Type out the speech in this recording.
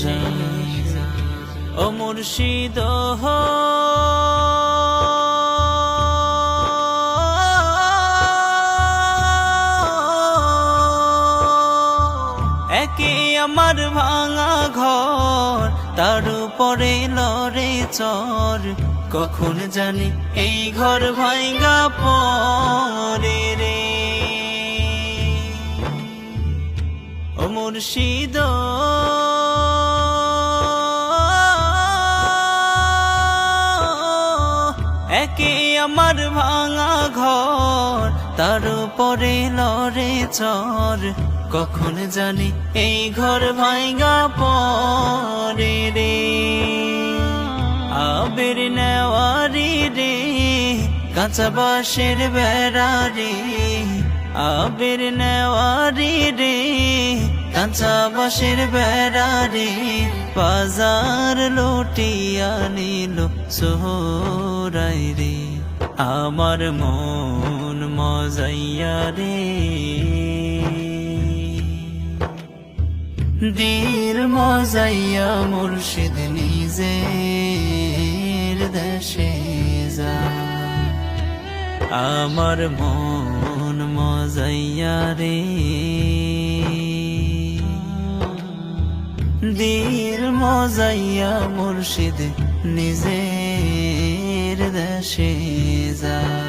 যা ও মুর্শিদ একে আমার ভাঙা ঘর, তার উপরে লড়ে চর। কখন জানি এই ঘর ভাঙ্গা পরে রে। ও মুর্শিদ একে আমার ভাঙা ঘর, তার উপরে লড়ে চর। কখন জানি এই ঘর ভাঙ্গা পরে রে। আবের নেওয়ারি রে, কাঁচা বাঁশের বেড়া রে। আবের নেওয়ারি রে কাঁচা বাঁশের বেড়া রে বাজার লুটিয়া নিল সোহরাই রে। আমার মন মজাইয়া রে। দিল মজাইয়া মুর্শিদ নিজের দেশে যা আমার মন মজাইয়া রে। দিল মজাইয়া মুর্শিদ নিজের দেশে যা